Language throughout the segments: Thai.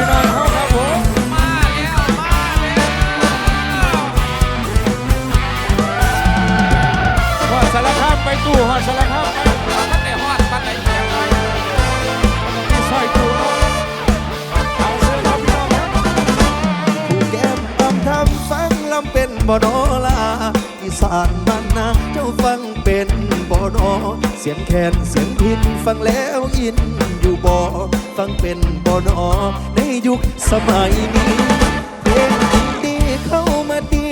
พี่น้องเขาครับผมมาแล้วมาแล้วหอดสารคามไปตู้หอดสารคามไปตั้งแต่ฮอดปันไหนเพียงเลยที่ซอยตู้เอาเสื้อครับพี่น้องครับผู้แก้มอำทำฟังลำเป็นบ่โนลาอีสานบ้านนาเจ้าฟังเป็นบ่โนอเสียงแคนเสียงพินฟังแล้วอินอยู่บ่อฟังเป็นบ่โนใน ยุคสมัยนี้เพลงดีเข้ามาดี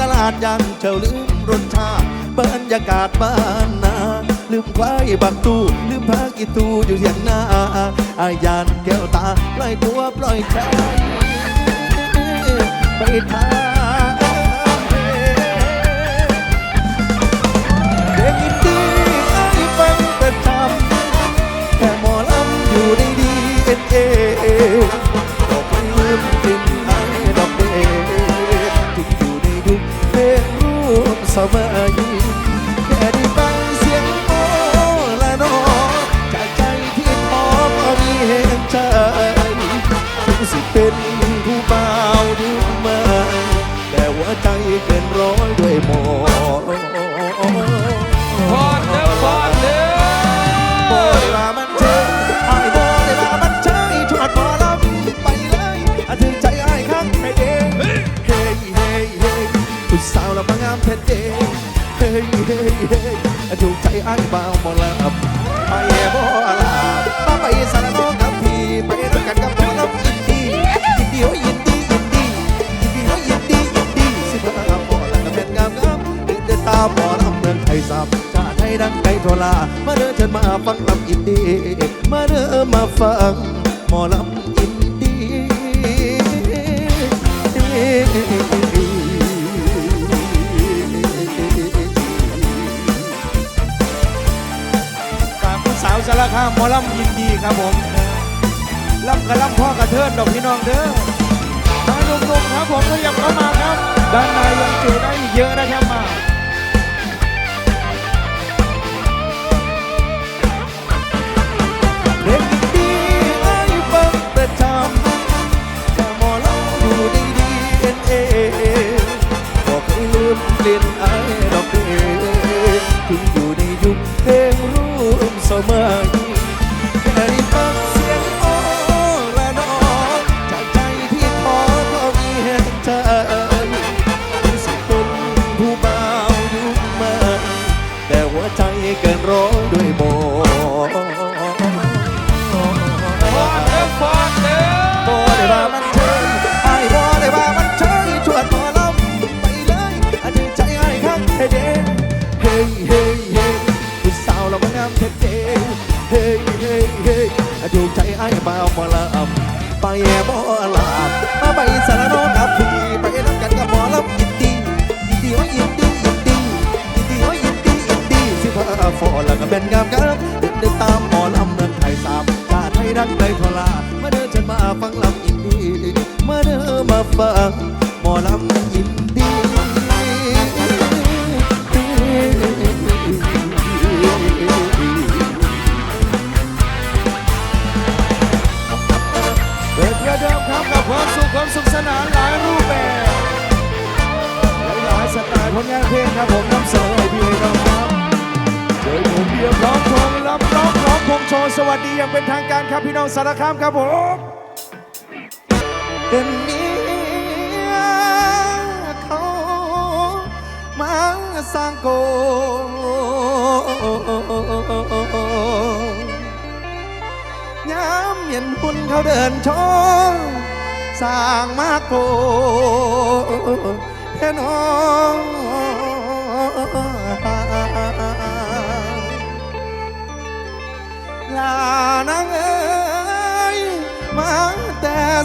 ตลาดยังเจ้าลืมรสชาติบรรยากาศบ้านนาลืมควายบักตู้ลืมพากีตูอยู่เทียงหน้า อายานแก้วตา ปล่อยตัวปล่อยใจไปทางเพลงดีฟังประจำแค่หมอลำอยู่ในดีเอ็นเอ ปส มามหมอลำเมืองไทยสับชาไทยดังไกลโทลา มาเดินเชิญมาฟังลำอินดีมาเดินมาฟังหมอลำอินดีฝากผู้สาวสารคามหมอลำยินดีครับผมลำกับลำพ่อกระเทินดอกพี่น้องเด้อมาหนุ่มๆครับผมขยับเข้ามาครับ ด้านในยังจุได้อีกเยอะนะครับมา เป็นงามครับเดินเดินตามหมอลำเมืองไทยสามชาติไทยรักเลยทลามาเดินฉันมาฟังลำอินดี้มาเดินมาฟังหมอลำอินดี้เด็กเดิมครับกับความสุขความสุขสนานหลายรูปแบบหลายสไตล์ผลงานเพลงครับผมนำเสนอให้พี่น้องครับ ดยผมเบียร์พร้อมพงษ์รับร้องร้อมพงโชว์สวัสดีอย่างเป็นทางการครับพี่น้องสารคามครับผมเป็นเมียเขามาสร้างโกยามเห็นหุ่นเขาเดินชมสร้างมาโกแค่น้อง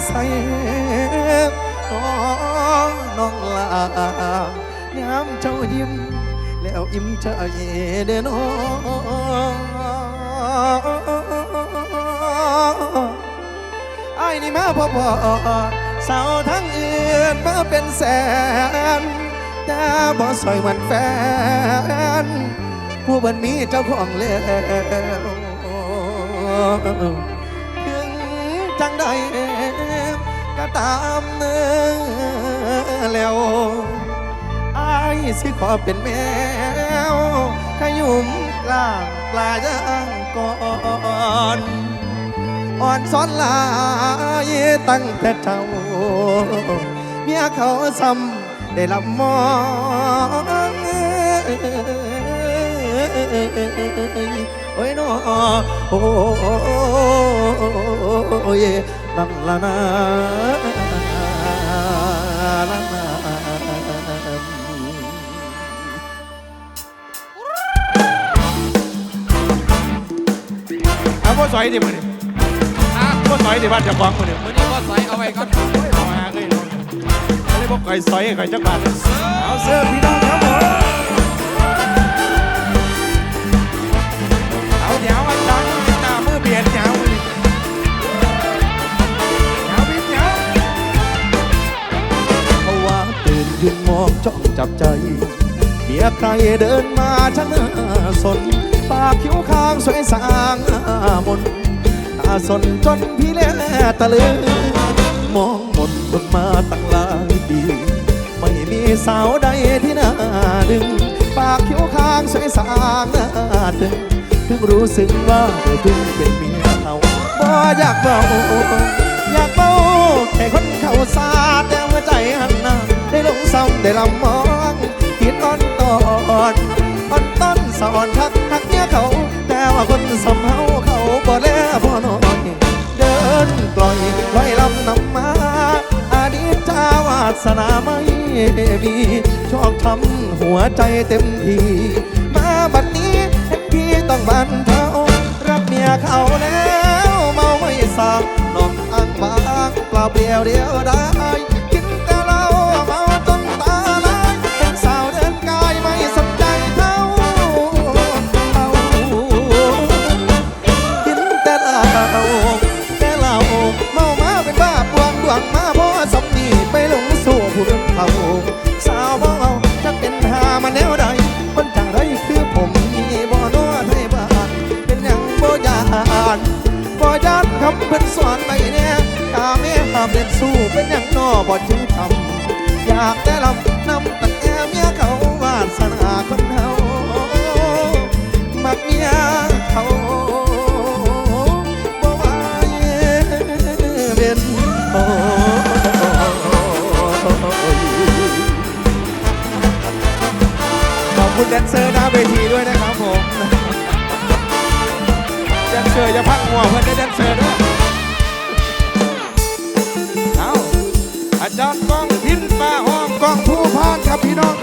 ใส่น้องน้องลายามเจ้ายิ้ม แล้วอิ่มใจเด้อน้องไอ้นี่มาพ่อพ่อสาวทั้งอื่นมาเป็นแสนแต่บ่สวยหมือนแฟน ผู้บันมีเจ้าของแล้วถึง จังใดตามเนื้อแล้วอายสิขอเป็นแมวขยุมกลางปลาย่างก่อนอ่อนซ้อนลายตั้งแต่เจ้าเมียเขาซ้ำได้ลำมอง โอ้ยน้อโอ้ยนั่นละนะเอาพ่อสอยดิมือนี่อะพ่อสอยดิบ้านจะฟังมือนี่มือนี้ก็ใส่เอาไว้ก่อนเอามาเลยอันนี้พวกไก่ซอยไก่จักรบาทเลยเอาเสื้อพี่น้องครับ ยืนมองจ้องจับใจเมียใครเดินมาช่างน่าสน ปากคิ้วข้างสวยสางมนตาสนจนพี่เล่ตะลึงมองหมดคนมาตั้งหลายปีไม่มีสาวใดที่น่าดึง ปากคิ้วข้างสวยสางน่าตึงเพิ่งรู้สึกว่าเธอเพิ่งเป็นเมียเขาบ่อยากเบาอยากเมาให้คนเขาสาแต่หัวใจหันหน้า ได้ลงซ้ำได้ลำมองคิดอ่อนตอนอ่อนต้นสอนทักทักเนี่ยเขา แต่ว่าคนสำเฮาเขาบ่แลพ่อนอยเดินปล่อยลอยลำนำมาอดีตจาวาสนาไม่มีชอบทำหัวใจเต็มทีมาบัดนี้เห็นพี่ต้องบันเทารักเมียเขาแล้วเมาไม่สางนอนอ้างบางเปล่าเปลี่ยวเดียวได้ บ่ยานคำเพิ่นสอนไปเนี่ยตาแม่ห้ามเล่นสู้เป็นหยังนอบ่จึงทำอยากแต่ลำนำตั้งแอเมียเขาวาสนาคนเฮามักเมียเขาบ่ไหวเป็นโอ้ขอบคุณแดนเซอร์หน้าเวทีด้วยนะครับ เซอร์อย่าพังหัวเพื่อนได้แดนเซอร์ด้วยเอาอาจารย์กองพินมาห้องกองผู้พานครับพี่น้อง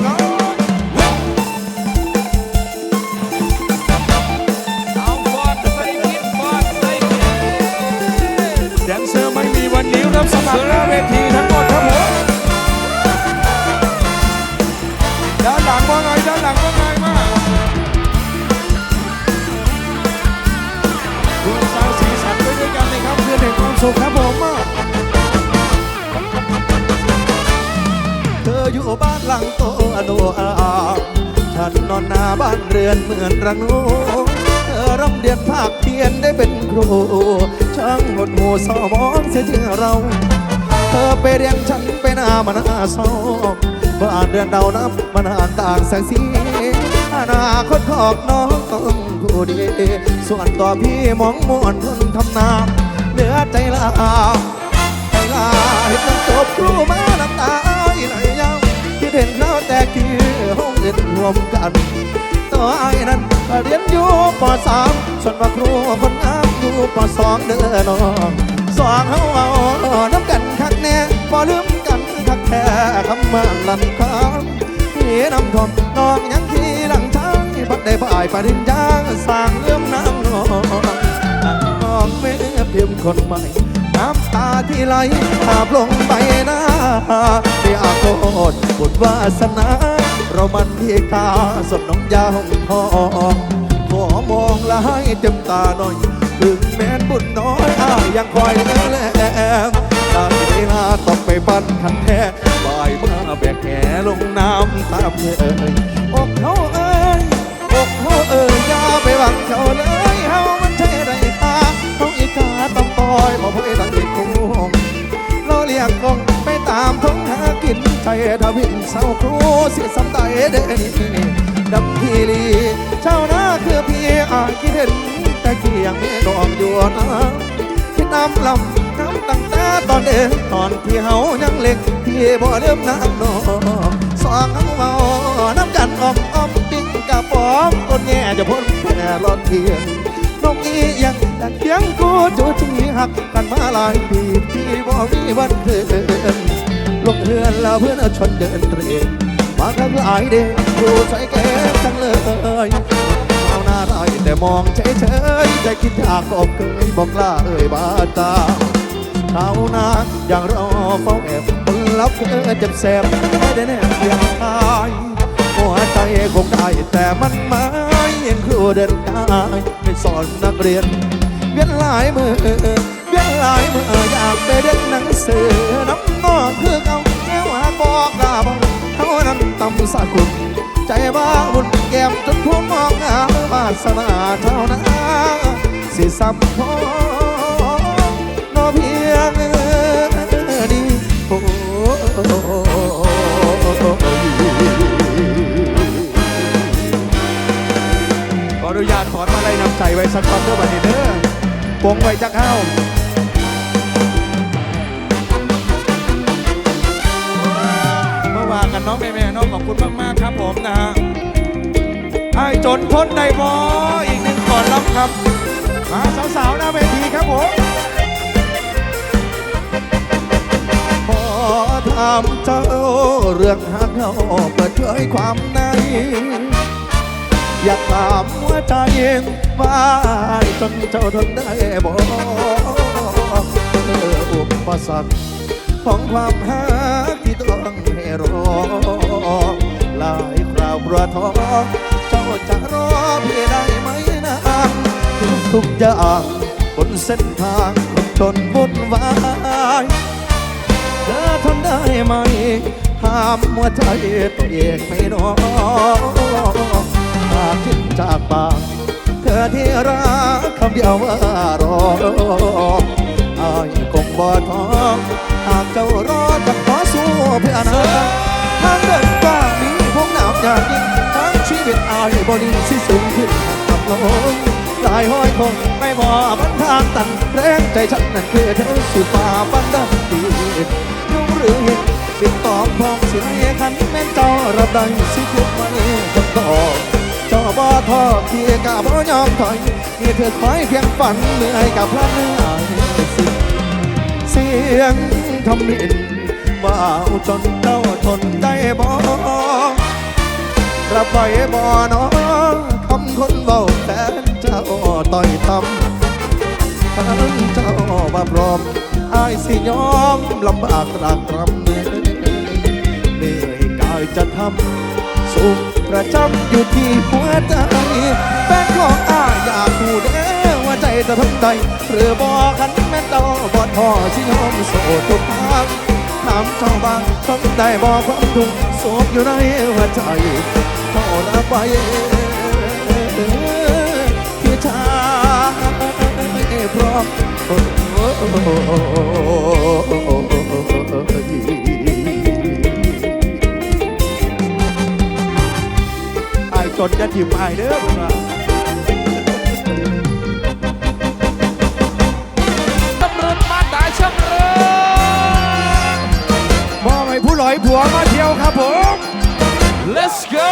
อนหน้าบ้านเรือนเหมือนระโนเธอร่ำเรียนภาคเพียนได้เป็นครู ช่างหดหูสมองเสียจริงเรา เธอไปเรียนฉันไปหน้ามันหน้าซอกบ้านเดือนเดานับมันานต่างแสงสีอนาคตของน้องต้องผู้ดี ส่วนตัวพี่มองมวนทนทำนาเหลือใจลาใจลาเห็นน้ำตบครูมาน้ำตาไหลยัง คิดเห็นเขาแต่คือห้องเรียนรวมกันตัวไอ้นั้นเรียนอยู่ปสามส่วนว่าครูคนอ้างอยู่ปสองเด้อน้องสองเฮาเอาน้ำกันคักแน่บ่ลืมกันคักแท้คำมาลันคำพี่น้ำทอมน้องยังที่หลังช้างบัดได้บ่ายปริญญาสร้างเลื่อมน้ำนองนั่งมองแม่เพียมคนใหม่ น้ำตาที่ไหลอาบลงใบหน้าที่อาโกดบุญวาสนา เรามันที่กาสดน้องยาห้องทอขอมองและให้เต็มตาหน่อย ถึงแม้นบุญน้อยอายยังคอยแลแลได้เวลาต้องไปปั้นคันแท้บายมาแบกแหลงน้ำตามเอ่ยอกเขาเอ้ยอกเขาเอ้ยอย่าไปหวังเขาเลย อีกาต้อพ่อยบ่พ่อยตั้งอีกคงราเลี้ยงกกงไปตามท้องหากินใจทวินเศร้าครูเสียสำใจเด่ดำพีลีเจ้าหน้าคือพี่อาคิดเห็นแต่เกียงมีดอกอยู่นะคิดน้ำลำน้ำตั้งแต่ตอนเด็กตอนที่เฮายังเล็กพี่บ่เริ่มน้ำนองสองเมาน้ำกันออมออมปิ้งกะป๋องต้นแง่จะพ้นแผ่รอดเทียน นกอียังแต่เพียงกูจูจีหักกันมาหลายปีพี่บ่มีวันเดินลงเรือนแล้วเพื่อนชนเดินเตรมากันหลายเด้กูใส่แก้มจังเลยเอาหน้าไรแต่มองเฉยๆใจคิดอยากอกเคยบอกลาเอ่ยบาตาเท่านั้นอย่างรอเฝ้าแอบคนรับเธอเจ็บแสบไม่ได้แน่เพียงทายหัวใจคงได้แต่มันไม่ยังครูเดินตายไม่ สอนนักเรียนเวียนหลายมือเวียนหลายมืออยากไปเรียนหนังสือน้ำนองคือเขาแก้วหาบอกลาบองเท่านั้นตำสากุลใจบ้าบุญแก้มจนทั่วมองหาวาสนาเท่านั้นสิสัมพอนอเพียงนี้ นุญาตถอนมาลัยนำใจไว้สักคอเด้อบัดนี้เด้อปงไว้จักเข้าเมื่อวานกันน้องแม่แม่น้องขอบคุณมากๆครับผมนะฮะไอ้จนทนได้บออีกหนึ่งก่อนรับครับ มาสาวๆหน้าเวทีครับผมขอถามเจ้าเรื่องหักเขาเปิดเผยความใน อยากถามว่าใจเองว่าจนเจ้าทนได้บอกเอออุปสรรคของความหักที่ต้องให้รอหลายคราวกระท้อเจ้าจะรอพี่ได้ไหมนานทุกอย่างบนเส้นทางคนจนวุ่นวายเธอทนได้ไหมห้ามหัวใจตัวเองไม่นอน หากคิดจากปากเธอที่รักคำเดียวว่ารออายคงบ่ท้อหากเจ้ารอจะขอสู้เพื่อนาคตทางเดินกว้างมีพวกหนาวอย่างยิ่งทั้งชีวิตอายบดีสิสูงขึ้นกับลงลายห้อยคงไม่พอบันทางตันแรงใจฉันนั่นคือเธอสู่ฝ่าฟันได้ดียุ่งหรือเห็นปิดตอพองเสียขันแม่นเจ้ารับได้สิทุกไว้จนต่อเจ้าบ่ทอเพียกะบ่ยอมถอยนี่เธอคอยเพียงฝันเหนื่อยกับพระเนื้อสิเสียงทำมินว่าวจนเจ้าทนได้บ่รับไว้บ่น้องคำคนเบาแฟนเจ้าต่อยต่ำทั้งเจ้ามาพร้อมอายสิยอมลำบากตรากตรำเหนื่อยเหนื่อยกายจะทำสุข ประจำอยู่ที่หัวใจแฟนของอาอยากพูดเอ้ว่าใจจะทำใดหรือบอกขันแม่นเต้าบอดพ่อสิยอมโสดทุกทางถามเจ้าบ้างทำได้บอกความทุกข์โศกอยู่ในหัวใจเท่ารับไว้พี่ชายพร้อมไอ้ จนจะถิ่มไอ้เด้อเพิ่นว่าชำเริญมาตายชำเริญมอบให้ผู้หลอยผัวมาเที่ยวครับผม let's go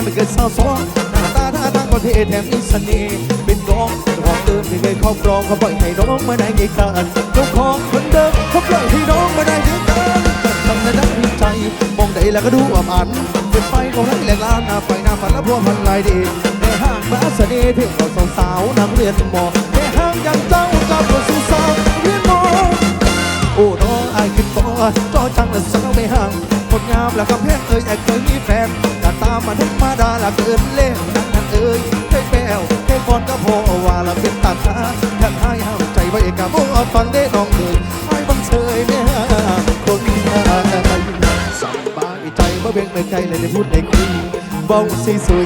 ยุอาวัยแล้วไม่เกิดสาวสองหน้าตาท่าทางประเทศแถมมีเสน่ห์เป็นกองเจ้าของเดิมที่เคยครอบครองเขาปล่อยให้น้องมาได้ไงกันเจ้าของคนเดิมเขาปล่อยให้น้องมาได้ไงกันทำในด้านใจมองใดแล้วก็ดูอ่ำอันเป็นไฟของทั้แหลกลานหน้าไฟหน้าฝันและพวกพันลายดีในห้างมาเสน่ห์ที่เราสาวนักเรียนมอในห้างยังเจ้ากับรถสู่สาวเรียนมอโอ้น้องอายขึ้นบ่จอจังและสาวไม่ห่างคนงามและกำแพงเอ่ยอยากเคยมีแฟน ตามันธรรมาดาละเกินเล่นนั่นนั่นเอ่ยเคยแปวเคยฟอนก็พอว่าละเป็นตัดตาแทบให้ห้ามใจไว้กับบ่ฟังได้น้องเอ่ยให้บังเชยแม่ยคนไทยสบายใจเมื่อเพียงไม่ไกลเลยได้พูดได้คุยเบาสีสวย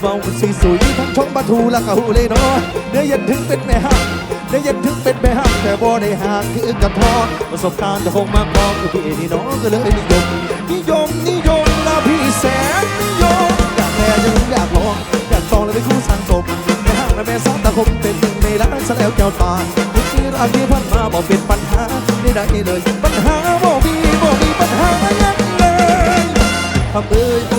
เบาสีสวยทั้งชงปลาทูและกะหูเลยเนาะเนื้อเย็นถึงเป็นแม่ห้างเนื้อเย็นถึงเป็นแม่ห้างแต่บ่ได้ห่างคือกับทอประสบการณ์จะคงมากพอคือพี่นี่น้องก็เลยนิยมนิยมนิ เป็นคู่สร้างสมแม่ห้างและแม่สาวตาคมเป็นหนึ่งในล้านซะแล้วแก้วตาทุกที่รักที่พันมาบอกเป็นปัญหาไม่ได้เลย ปัญหาบ่มีบ่มีปัญหายังเลยทำเอ้ย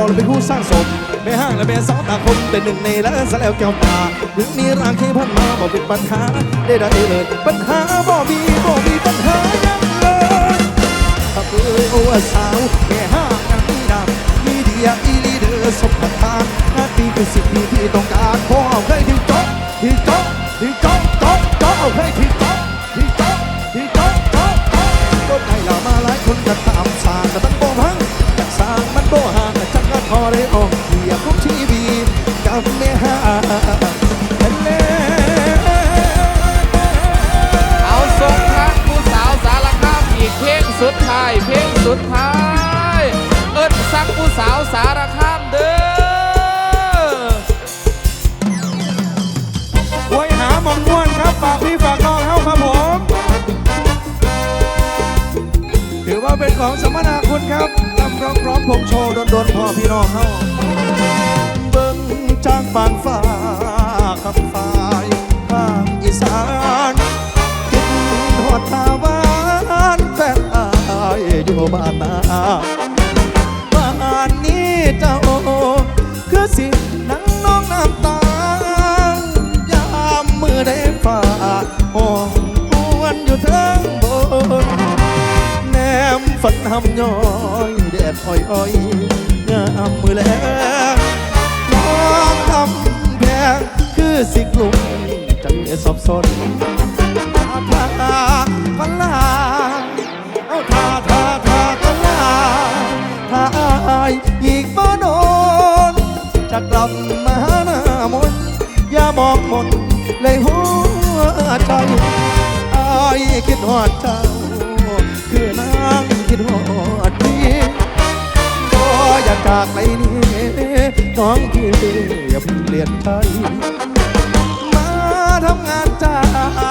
องอยากโชว์แลเป็นผู้สร้างสมไม่ห้างและเป็นสาวตาคมเป็นหนึ่งในละสะแล้วแก้วตาถึงมีร่างที่พันมาบอกเป็นปัญหาได้ได้เลย ปัญหาบ่มีบ่มีปัญหายังเลยถ้าเอ่ยโอ้สาวแม่ห้างนังดำมีเดียอีลีเดอร์สมบัติทางหน้าที่คือสิ่งที่พี่ต้องการพ่อเคย ฟ้าคำฟ้ายทางอีสานกินหอดตาหวานแฟนอายอยู่บ้านนาบ้านนี้เจ้าคือสินังน้องน้ำตายามมือได้ฝ่าห้องหวนอยู่เทิงบนแนมฝันหำย้อยแดดอ้อยอ้อยงามมือแลงมอ งคือสิกลุ่มใจสับสนทาทากันลาเอาทาทาทากันลาทาอายอีกบ่โดนจะกลับมาหาหน้ามนอย่ามองมนเลยหัวใจอายคิดหอดเจ้า คือนางคิดหอดพี่ก็อยากจากไปนี้ องพี่อย่าเพิ่งเปลี่ยนใจมาทำงานจ้า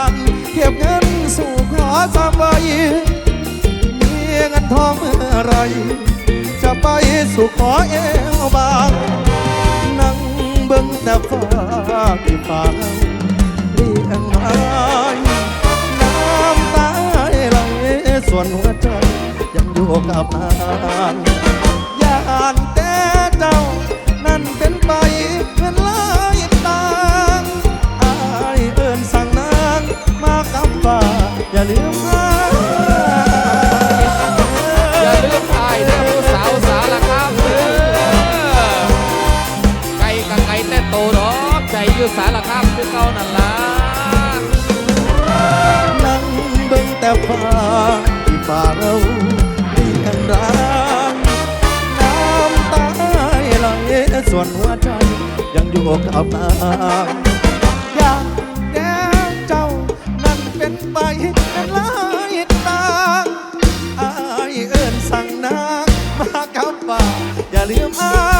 งเก็บเงินสู่ขอสบามใบมีเงินทองเมื่อไร จะไปสู่ขอเอวบาง นั่งเบิ่งแต่ฟ้าที่ฟ้าเรียงรายน้ำตาไหลส่วนหัวใจยังอยู่กับนาง แต่ฟ้าที่ป่าเราที่กันรางน้ำตาไหลส่วนหัวใจ ยังอยู่กับนางอยากแก้เจ้า นั้นเป็นไปนั้นลายตางอายเอิญสั่งนางมากับป่าอย่าลืมอาย